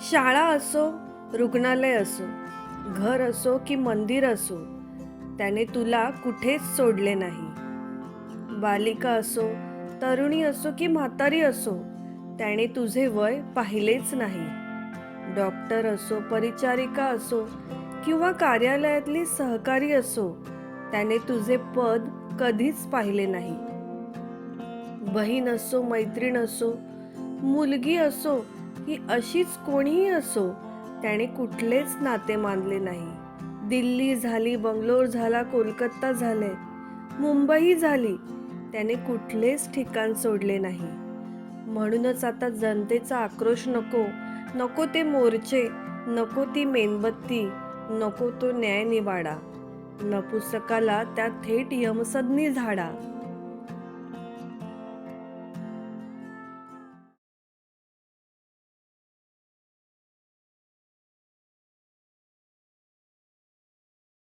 शाळा असो रुग्णालय असो घर असो की मंदिर असो त्याने तुला कुठेच सोडले नाही. बालिका असो तरुणी असो की म्हातारी असो त्याने तुझे वय पाहिलेच नाही. डॉक्टर असो परिचारिका असो किंवा कार्यालयातली सहकारी असो त्याने तुझे पद कधीच पाहिले नाही. बहीण असो मैत्रीण असो मुलगी असो ही अशीच कोणीही असो त्याने कुठलेच नाते मानले नाही. दिल्ली झाली बंगलोर झाला कोलकाता झाले मुंबई झाली त्याने कुठलेच ठिकाण सोडले नाही. म्हणूनच आता जनतेचा आक्रोश नको नको ते मोर्चे नको ती मेणबत्ती नको तो न्याय निवाडा. नपुसकाला त्या थेट यमसदनी झाडा.